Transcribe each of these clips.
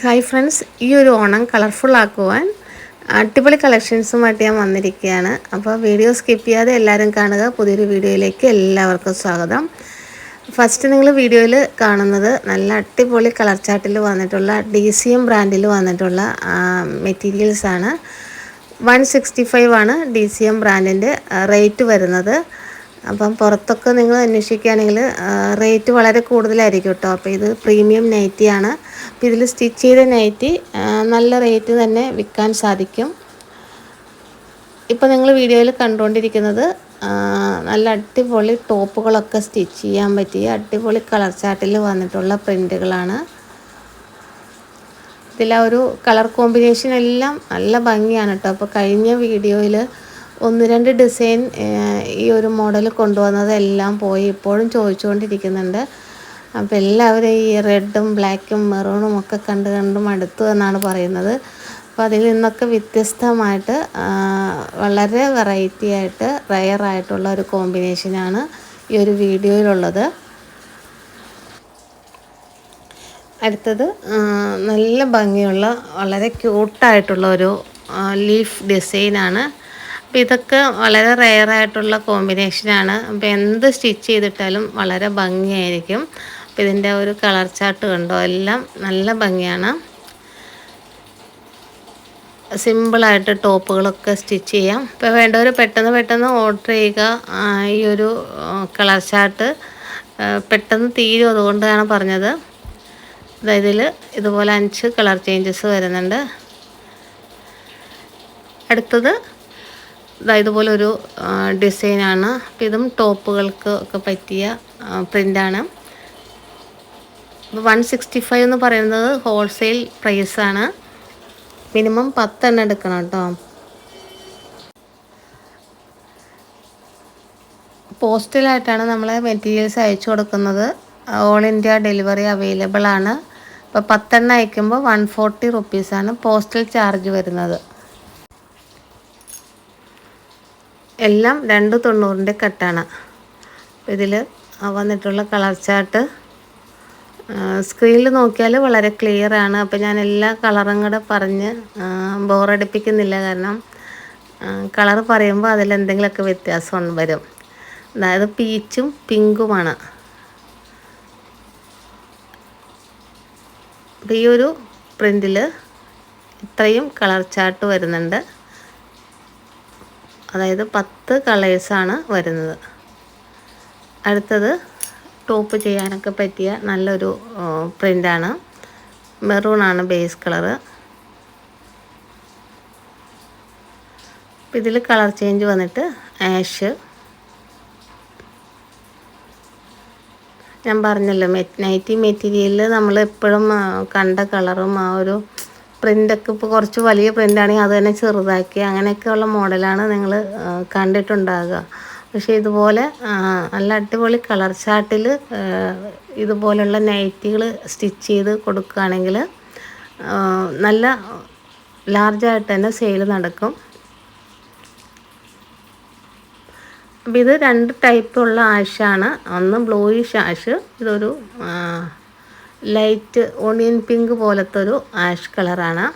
Hi friends ഈ ഒരു Onam colourful ആക്കുവാൻ അടിപൊളി കളക്ഷൻസുമായിട്ട് ഞാൻ വന്നിരിക്കുകയാണ്. അപ്പോൾ വീഡിയോ സ്കിപ്പ് ചെയ്യാതെ എല്ലാവരും കാണുക. പുതിയൊരു വീഡിയോയിലേക്ക് എല്ലാവർക്കും സ്വാഗതം. ഫസ്റ്റ് നിങ്ങൾ വീഡിയോയിൽ കാണുന്നത് നല്ല അടിപൊളി കളർ ചാർട്ടിൽ വന്നിട്ടുള്ള ഡി സി എം ബ്രാൻഡിൽ വന്നിട്ടുള്ള മെറ്റീരിയൽസാണ് വൺ സിക്സ്റ്റി ഫൈവ് ആണ് ഡി സി എം ബ്രാൻഡിന്റെ റേറ്റ് വരുന്നത്. അപ്പം പുറത്തൊക്കെ നിങ്ങൾ അന്വേഷിക്കുകയാണെങ്കിൽ റേറ്റ് വളരെ കൂടുതലായിരിക്കും കേട്ടോ. അപ്പോൾ ഇത് പ്രീമിയം നൈറ്റിയാണ് അപ്പോൾ ഇതിൽ സ്റ്റിച്ച് ചെയ്ത നൈറ്റി നല്ല റേറ്റ് തന്നെ വിൽക്കാൻ സാധിക്കും. ഇപ്പോൾ നിങ്ങൾ വീഡിയോയിൽ കണ്ടുകൊണ്ടിരിക്കുന്നത് നല്ല അടിപൊളി ടോപ്പുകളൊക്കെ സ്റ്റിച്ച് ചെയ്യാൻ പറ്റിയ അടിപൊളി കളർ ചാർട്ടിൽ വന്നിട്ടുള്ള പ്രിന്റുകളാണ് ഇതിലൊരു കളർ കോമ്പിനേഷൻ എല്ലാം നല്ല ഭംഗിയാണ് കേട്ടോ. അപ്പോൾ കഴിഞ്ഞ വീഡിയോയിൽ ഒന്ന് രണ്ട് ഡിസൈൻ ഈ ഒരു മോഡൽ കൊണ്ടുവന്നതെല്ലാം പോയി ഇപ്പോഴും ചോദിച്ചുകൊണ്ടിരിക്കുന്നുണ്ട്. അപ്പോൾ എല്ലാവരും ഈ റെഡും ബ്ലാക്കും മെറൂണും ഒക്കെ കണ്ട് കണ്ടും മടുത്തു എന്നാണ് പറയുന്നത്. അപ്പോൾ അതിൽ നിന്നൊക്കെ വ്യത്യസ്തമായിട്ട് വളരെ വെറൈറ്റി ആയിട്ട് റയർ ആയിട്ടുള്ള ഒരു കോമ്പിനേഷനാണ് ഈ ഒരു വീഡിയോയിലുള്ളത്. അടുത്തത് നല്ല ഭംഗിയുള്ള വളരെ ക്യൂട്ടായിട്ടുള്ള ഒരു ലീഫ് ഡിസൈനാണ് അപ്പോൾ ഇതൊക്കെ വളരെ റെയറായിട്ടുള്ള കോമ്പിനേഷനാണ് അപ്പോൾ എന്ത് സ്റ്റിച്ച് ചെയ്തിട്ടാലും വളരെ ഭംഗിയായിരിക്കും. അപ്പോൾ ഇതിന്റെ ഒരു കളർ ചാർട്ട് കണ്ടോ? എല്ലാം നല്ല ഭംഗിയാണ്. സിമ്പിളായിട്ട് ടോപ്പുകളൊക്കെ സ്റ്റിച്ച് ചെയ്യാം. ഇപ്പോൾ വേണ്ടവർ പെട്ടെന്ന് പെട്ടെന്ന് ഓർഡർ ചെയ്യുക. ഈ ഒരു കളർ ചാർട്ട് പെട്ടെന്ന് തീരും അതുകൊണ്ടാണ് പറഞ്ഞത്. ഇതിൽ ഇതുപോലെ അഞ്ച് കളർ ചേഞ്ചസ് വരുന്നുണ്ട്. അടുത്തത് ഇതുപോലെ ഒരു ഡിസൈനാണ്. അപ്പോൾ ഇതും ടോപ്പുകൾക്ക് ഒക്കെ പറ്റിയ പ്രിന്റാണ് വൺ സിക്സ്റ്റി ഫൈവ് എന്ന് പറയുന്നത് ഹോൾസെയിൽ പ്രൈസാണ്. മിനിമം പത്തെണ്ണം എടുക്കണം കേട്ടോ. പോസ്റ്റലായിട്ടാണ് നമ്മൾ മെറ്റീരിയൽസ് അയച്ചു കൊടുക്കുന്നത്. ഓൾ ഇന്ത്യ ഡെലിവറി അവൈലബിൾ ആണ് അപ്പോൾ പത്തെണ്ണം അയക്കുമ്പോൾ വൺ ഫോർട്ടി റുപ്പീസാണ് പോസ്റ്റൽ ചാർജ് വരുന്നത്. എല്ലാം രണ്ട് തൊണ്ണൂറിന്റെ കട്ടാണ്. ഇതിൽ വന്നിട്ടുള്ള കളർ ചാർട്ട് സ്ക്രീനിൽ നോക്കിയാൽ വളരെ ക്ലിയർ ആണ്. അപ്പോൾ ഞാൻ എല്ലാ കളറും കൂടെ പറഞ്ഞ് ബോറടിപ്പിക്കുന്നില്ല കാരണം കളർ പറയുമ്പോൾ അതിലെന്തെങ്കിലുമൊക്കെ വ്യത്യാസം വരും. അതായത് പീച്ചും പിങ്കുമാണ്. അപ്പോൾ ഈ ഒരു പ്രിന്റിൽ ഇത്രയും കളർ ചാർട്ട് വരുന്നുണ്ട്. അതായത് പത്ത് കളേഴ്സാണ് വരുന്നത്. അടുത്തത് ടോപ്പ് ചെയ്യാനൊക്കെ പറ്റിയ നല്ലൊരു പ്രിന്റാണ് മെറൂണാണ് ബേസ് കളറ്. ഇതിൽ കളർ ചേഞ്ച് വന്നിട്ട് ആഷ്. ഞാൻ പറഞ്ഞല്ലോ നൈറ്റി മെറ്റീരിയലിൽ നമ്മൾ എപ്പോഴും കണ്ട കളറും ആ ഒരു പ്രിന്റൊക്കെ ഇപ്പോൾ കുറച്ച് വലിയ പ്രിന്റാണെങ്കിൽ അത് തന്നെ ചെറുതാക്കി. അങ്ങനെയൊക്കെയുള്ള മോഡലാണ് നിങ്ങൾ കണ്ടിട്ടുണ്ടാകുക പക്ഷേ ഇതുപോലെ നല്ല അടിപൊളി കളർ ചാർട്ടിൽ ഇതുപോലുള്ള നൈറ്റികൾ സ്റ്റിച്ച് ചെയ്ത് കൊടുക്കുകയാണെങ്കിൽ നല്ല ലാർജായിട്ട് തന്നെ സെയിൽ നടക്കും. അപ്പം ഇത് രണ്ട് ടൈപ്പുള്ള ആഷാണ്. ഒന്ന് ബ്ലൂയിഷ് ആഷ് ഇതൊരു ലൈറ്റ് ഓണിയൻ പിങ്ക് പോലത്തെ ഒരു ആഷ് കളറാണ്.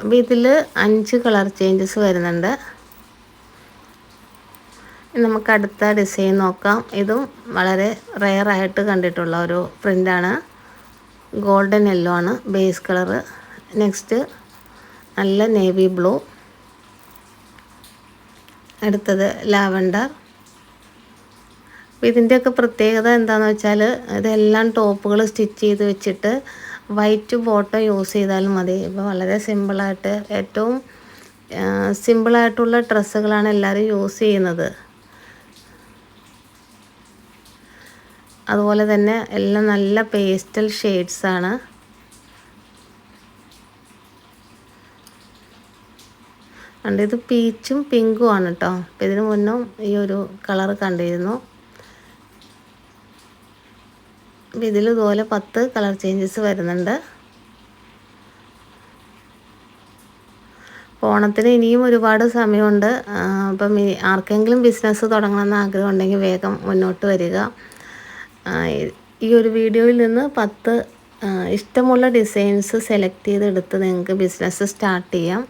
അപ്പോൾ ഇതിൽ അഞ്ച് കളർ ചേഞ്ചസ് വരുന്നുണ്ട്. നമുക്ക് അടുത്ത ഡിസൈൻ നോക്കാം. ഇതും വളരെ റെയറായിട്ട് കണ്ടിട്ടുള്ള ഒരു പ്രിന്റാണ് ഗോൾഡൻ യെല്ലോ ആണ് ബേസ് കളറ് നെക്സ്റ്റ് നല്ല നേവി ബ്ലൂ അടുത്തത് ലാവണ്ടർ അപ്പോൾ ഇതിന്റെയൊക്കെ പ്രത്യേകത എന്താണെന്ന് വെച്ചാൽ ഇതെല്ലാം ടോപ്പുകൾ സ്റ്റിച്ച് ചെയ്ത് വെച്ചിട്ട് വൈറ്റ് ബോട്ടം യൂസ് ചെയ്താലും മതി. ഇപ്പോൾ വളരെ സിമ്പിളായിട്ട് ഏറ്റവും സിമ്പിളായിട്ടുള്ള ഡ്രസ്സുകളാണ് എല്ലാവരും യൂസ് ചെയ്യുന്നത്. അതുപോലെ തന്നെ എല്ലാം നല്ല പേസ്റ്റൽ ഷെയ്ഡ്സാണ് കണ്ട് ഇത് പീച്ചും പിങ്കും ആണ് കേട്ടോ അപ്പോൾ ഇതിന് മുന്നും ഈ ഒരു കളർ കണ്ടിരുന്നു. അപ്പോൾ ഇതിൽ ഇതുപോലെ പത്ത് കളർ ചേഞ്ചസ് വരുന്നുണ്ട്. ഓണത്തിന് ഇനിയും ഒരുപാട് സമയമുണ്ട്. അപ്പം ആർക്കെങ്കിലും ബിസിനസ് തുടങ്ങണമെന്ന് ആഗ്രഹം ഉണ്ടെങ്കിൽ വേഗം മുന്നോട്ട് വരിക. ഈ ഒരു വീഡിയോയിൽ നിന്ന് പത്ത് ഇഷ്ടമുള്ള ഡിസൈൻസ് സെലക്ട് ചെയ്തെടുത്ത് നിങ്ങൾക്ക് ബിസിനസ് സ്റ്റാർട്ട് ചെയ്യാം.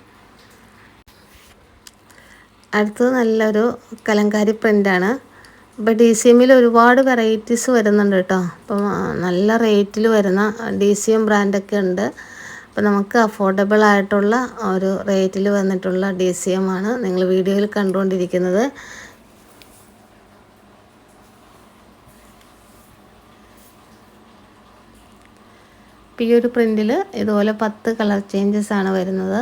അടുത്തത് നല്ലൊരു കലങ്കാരി പ്രിന്റാണ് ഇപ്പോൾ ഡി സി എമ്മിൽ ഒരുപാട് വെറൈറ്റീസ് വരുന്നുണ്ട് കേട്ടോ. അപ്പം നല്ല റേറ്റിൽ വരുന്ന ഡി സി എം ബ്രാൻഡൊക്കെ ഉണ്ട്. അപ്പോൾ നമുക്ക് അഫോർഡബിൾ ആയിട്ടുള്ള ഒരു റേറ്റിൽ വന്നിട്ടുള്ള ഡി സി എം ആണ് നിങ്ങൾ വീഡിയോയിൽ കണ്ടുകൊണ്ടിരിക്കുന്നത്. ഈ ഒരു പ്രിന്റിൽ ഇതുപോലെ പത്ത് കളർ ചേഞ്ചസ് ആണ് വരുന്നത്.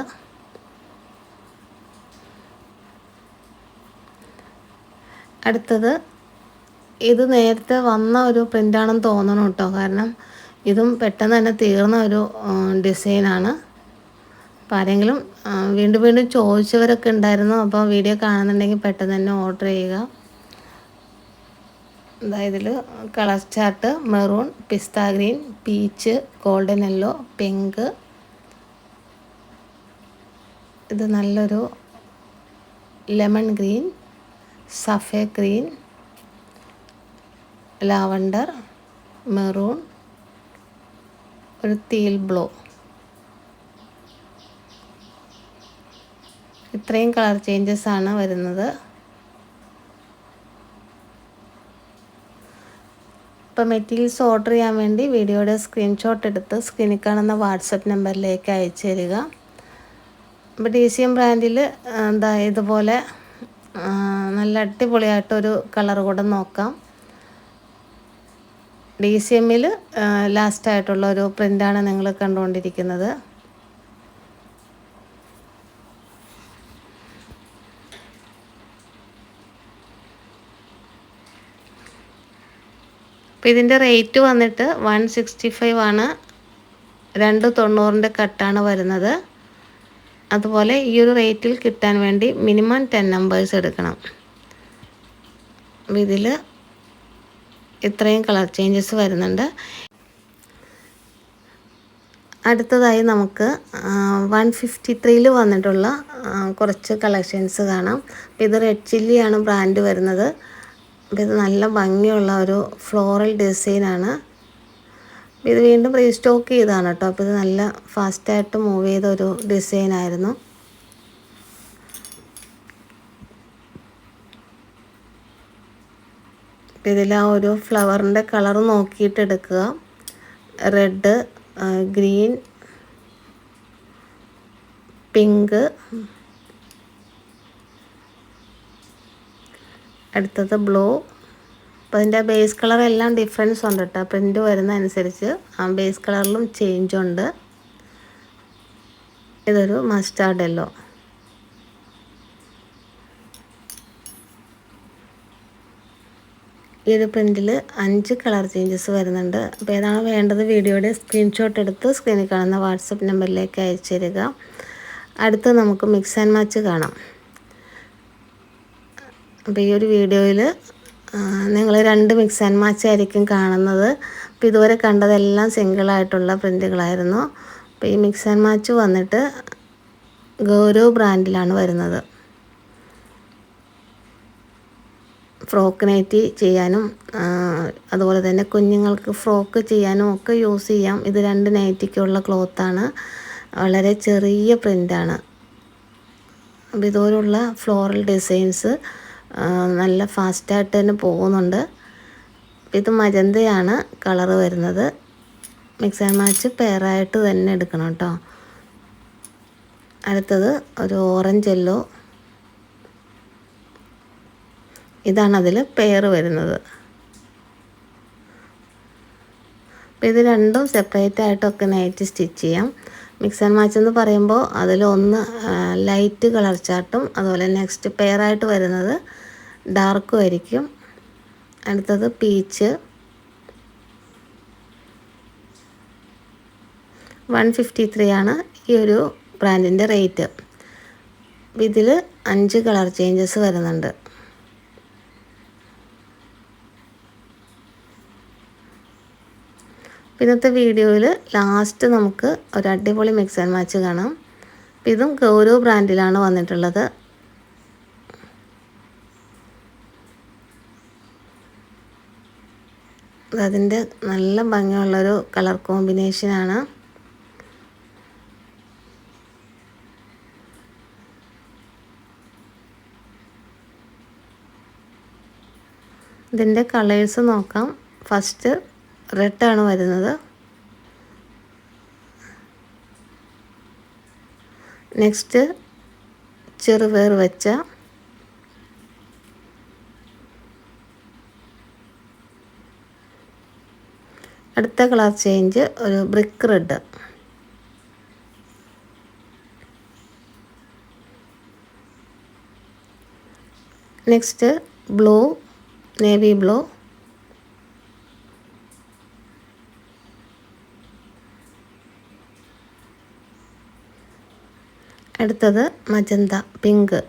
അടുത്തത് ഇത് നേരത്തെ വന്ന ഒരു പ്രിന്റാണെന്ന് തോന്നണം കേട്ടോ. കാരണം ഇതും പെട്ടെന്ന് തന്നെ തീർന്ന ഒരു ഡിസൈനാണ് അപ്പോൾ ആരെങ്കിലും വീണ്ടും വീണ്ടും ചോദിച്ചവരൊക്കെ ഉണ്ടായിരുന്നു. അപ്പോൾ വീഡിയോ കാണുന്നുണ്ടെങ്കിൽ പെട്ടെന്ന് തന്നെ ഓർഡർ ചെയ്യുക. ഇതിൽ colour chart maroon pista green peach golden yellow pink ഇത് നല്ലൊരു ലെമൺ ഗ്രീൻ സഫേ ഗ്രീൻ ലാവണ്ടർ മെറൂൺ ഒരു തീൽ ബ്ലോ. ഇത്രയും കളർ ചേഞ്ചസ് ആണ് വരുന്നത്. ഇപ്പോൾ മെറ്റീരിയൽസ് ഓർഡർ ചെയ്യാൻ വേണ്ടി വീഡിയോയുടെ സ്ക്രീൻഷോട്ട് എടുത്ത് സ്ക്രീനിൽ കാണുന്ന വാട്സപ്പ് നമ്പറിലേക്ക് അയച്ചു തരിക. ഇപ്പം ഡി സി എം ബ്രാൻഡിൽ എന്താ ഇതുപോലെ നല്ല അടിപൊളിയായിട്ടൊരു കളർ കൂടെ നോക്കാം. ഡി സി എമ്മിൽ ലാസ്റ്റായിട്ടുള്ള ഒരു പ്രിന്റാണ് നിങ്ങൾ കണ്ടുകൊണ്ടിരിക്കുന്നത്. അപ്പോൾ ഇതിന്റെ റേറ്റ് വന്നിട്ട് വൺ സിക്സ്റ്റി ഫൈവ് ആണ്. രണ്ട് തൊണ്ണൂറിന്റെ കട്ടാണ് വരുന്നത്. അതുപോലെ ഈ ഒരു റേറ്റിൽ കിട്ടാൻ വേണ്ടി മിനിമം ടെൻ നമ്പേഴ്സ് എടുക്കണം. ഇതിൽ ഇത്രയും കളർ ചേഞ്ചസ് വരുന്നുണ്ട്. അടുത്തതായി നമുക്ക് വൺ ഫിഫ്റ്റി ത്രീയിൽ വന്നിട്ടുള്ള കുറച്ച് കളക്ഷൻസ് കാണാം. അപ്പോൾ ഇത് റെഡ് ചില്ലിയാണ് ബ്രാൻഡ് വരുന്നത്. അപ്പോൾ ഇത് നല്ല ഭംഗിയുള്ള ഒരു ഫ്ലോറൽ ഡിസൈനാണ് ഇത് വീണ്ടും റീസ്റ്റോക്ക് ചെയ്താണ് കേട്ടോ. അപ്പോൾ ഇത് നല്ല ഫാസ്റ്റായിട്ട് മൂവ് ചെയ്ത ഒരു ഡിസൈനായിരുന്നു ഇതിൽ ആ ഒരു ഫ്ലവറിന്റെ കളർ നോക്കിയിട്ട് എടുക്കുക. റെഡ് ഗ്രീൻ പിങ്ക് അടുത്തത് ബ്ലൂ അപ്പോൾ അതിന്റെ ബേസ് കളർ എല്ലാം ഡിഫറൻസ് ഉണ്ട് കേട്ടോ പ്രിന്റ് വരുന്ന അനുസരിച്ച് ആ ബേസ് കളറിലും ചേഞ്ച് ഉണ്ട്. ഇതൊരു മസ്റ്റാർഡ് യെല്ലോ ഈ ഒരു പ്രിന്റിൽ അഞ്ച് കളർ ചേഞ്ചസ് വരുന്നുണ്ട്. അപ്പോൾ ഏതാണ് വേണ്ടത് വീഡിയോയുടെ സ്ക്രീൻഷോട്ട് എടുത്ത് സ്ക്രീനിൽ കാണുന്ന വാട്സപ്പ് നമ്പറിലേക്ക് അയച്ചു തരിക. അടുത്ത് നമുക്ക് മിക്സ് ആൻഡ് മാച്ച് കാണാം. അപ്പോൾ ഈ ഒരു വീഡിയോയിൽ നിങ്ങൾ രണ്ട് മിക്സ് ആൻഡ് മാച്ച് ആയിരിക്കും കാണുന്നത്. അപ്പോൾ ഇതുവരെ കണ്ടതെല്ലാം സിംഗിളായിട്ടുള്ള പ്രിന്റുകളായിരുന്നു അപ്പോൾ ഈ മിക്സ് ആൻഡ് മാച്ച് വന്നിട്ട് ഗൗരവ് ബ്രാൻഡിലാണ് വരുന്നത്. ഫ്രോക്ക് നൈറ്റി ചെയ്യാനും അതുപോലെ തന്നെ കുഞ്ഞുങ്ങൾക്ക് ഫ്രോക്ക് ചെയ്യാനും ഒക്കെ യൂസ് ചെയ്യാം. ഇത് രണ്ട് നൈറ്റിക്കുള്ള ക്ലോത്താണ്. വളരെ ചെറിയ പ്രിന്റാണ് അപ്പോൾ ഇതുപോലുള്ള ഫ്ലോറൽ ഡിസൈൻസ് നല്ല ഫാസ്റ്റായിട്ട് തന്നെ പോകുന്നുണ്ട്. ഇത് മജന്തയാണ് കളറ് വരുന്നത്. മിക്സ് ആൻഡ് മാച്ച് പെയറായിട്ട് തന്നെ എടുക്കണം കേട്ടോ. അടുത്തത് ഒരു ഓറഞ്ച് യെല്ലോ ഇതാണ് അതിൽ പെയർ വരുന്നത്. ഇത് രണ്ടും സെപ്പറേറ്റ് ആയിട്ടൊക്കെ നൈറ്റ് സ്റ്റിച്ച് ചെയ്യാം. മിക്സ് ആൻഡ് മാച്ച് എന്ന് പറയുമ്പോൾ അതിൽ അതിലൊന്ന് ലൈറ്റ് കളർ ചാർട്ടും അതുപോലെ നെക്സ്റ്റ് പെയറായിട്ട് വരുന്നത് ഡാർക്കും ആയിരിക്കും. അടുത്തത് പീച്ച് വൺ ഫിഫ്റ്റി ത്രീ ആണ് ഈ ഒരു ബ്രാൻഡിന്റെ റേറ്റ് ഇതിൽ അഞ്ച് കളർ ചേഞ്ചസ് വരുന്നുണ്ട്. ഇന്നത്തെ വീഡിയോയിൽ ലാസ്റ്റ് നമുക്ക് ഒരു അടിപൊളി മിക്സ് ആൻഡ് മാച്ച് കാണാം. ഇതും ഗൗരവ് ബ്രാൻഡിലാണ് വന്നിട്ടുള്ളത്. അതിന്റെ നല്ല ഭംഗിയുള്ളൊരു കളർ കോമ്പിനേഷനാണ് ഇതിന്റെ കളേഴ്സ് നോക്കാം. ഫസ്റ്റ് റെഡാണ് വരുന്നത്. നെക്സ്റ്റ് ചെറുപയർ വെച്ച അടുത്ത കളർ ചേഞ്ച് ഒരു brick red next blue navy blue അടുത്തത് മജന്ത പിങ്ക്.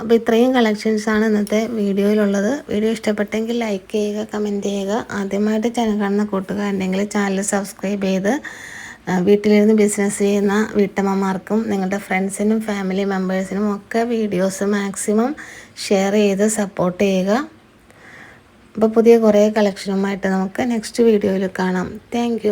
അപ്പോൾ ഇത്രയും കളക്ഷൻസാണ് ഇന്നത്തെ വീഡിയോയിലുള്ളത്. വീഡിയോ ഇഷ്ടപ്പെട്ടെങ്കിൽ ലൈക്ക് ചെയ്യുക കമന്റ് ചെയ്യുക. ആദ്യമായിട്ട് ചാനൽ കാണുന്ന കൂട്ടുകാരുണ്ടെങ്കിൽ ചാനൽ സബ്സ്ക്രൈബ് ചെയ്ത് വീട്ടിലിരുന്ന് ബിസിനസ് ചെയ്യുന്ന വീട്ടമ്മമാർക്കും നിങ്ങളുടെ ഫ്രണ്ട്സിനും ഫാമിലി മെമ്പേഴ്സിനും ഒക്കെ വീഡിയോസ് മാക്സിമം ഷെയർ ചെയ്ത് സപ്പോർട്ട് ചെയ്യുക. അപ്പോൾ പുതിയ കുറേ കളക്ഷനുമായിട്ട് നമുക്ക് നെക്സ്റ്റ് വീഡിയോയിൽ കാണാം. താങ്ക്